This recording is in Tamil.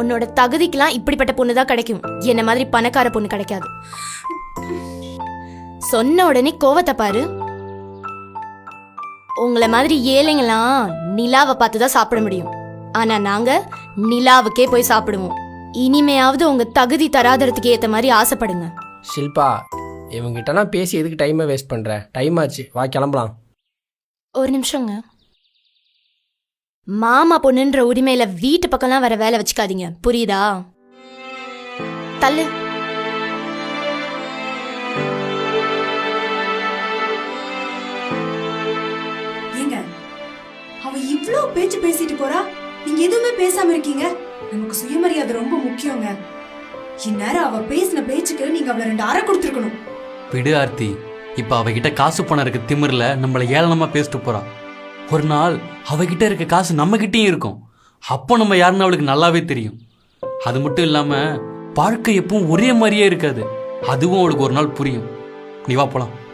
உன்னோட தகுதிக்கெல்லாம் இப்படிப்பட்ட பொண்ணு தான் கிடைக்கும். என்ன மாதிரி பணக்கார பொண்ணு கிடைக்காது. சொன்ன உடனே கோவத்தை பாரு. உங்களை மாதிரி ஏழைங்களாம் நிலாவை பார்த்து தான் சாப்பிட முடியும். ஆனா நாங்க நிலாவுக்கே போய் சாப்பிடுவோம். இனிமையாவது உங்க தகுதி தராதரத்துக்கு ஏத்த மாதிரி ஆசைப்படுங்க. ஷில்பா இவங்கிட்டலாம் பேசி எதுக்கு டைமை வேஸ்ட் பண்ணுற டைம் ஆச்சு. வா கிளம்பலாம். ஒரு நிமிஷங்க. மாமா பொண்ணுன்ற உரிமையில வீட்டு பக்கம்லாம் வர வேலை வச்சுக்காதீங்க. புரியுதா? தள்ளு. ஏங்க அவ இவ்ளோ பேச்சு பேசிட்டு போறா? நீங்க எதுவுமே பேசாம இருக்கீங்க? நமக்கு சுயமரியாதை ரொம்ப முக்கியங்க. இந்நேரம் அவ பேசின பேச்சுக்கு நீங்க அவள ரெண்டு அறை கொடுத்துருக்கணும். விடு ஆர்த்தி. இப்போ அவகிட்ட காசு பணம் இருக்க திமிரில் நம்மளை ஏளனமா பேசிட்டு போறா. ஒரு நாள் அவகிட்ட இருக்க காசு நம்ம இருக்கும். அப்போ நம்ம யாருன்னு அவளுக்கு நல்லாவே தெரியும். அது மட்டும் இல்லாம வாழ்க்கை எப்பவும் ஒரே மாதிரியே இருக்காது. அதுவும் அவளுக்கு ஒரு நாள் புரியும். நீ வா போலாம்.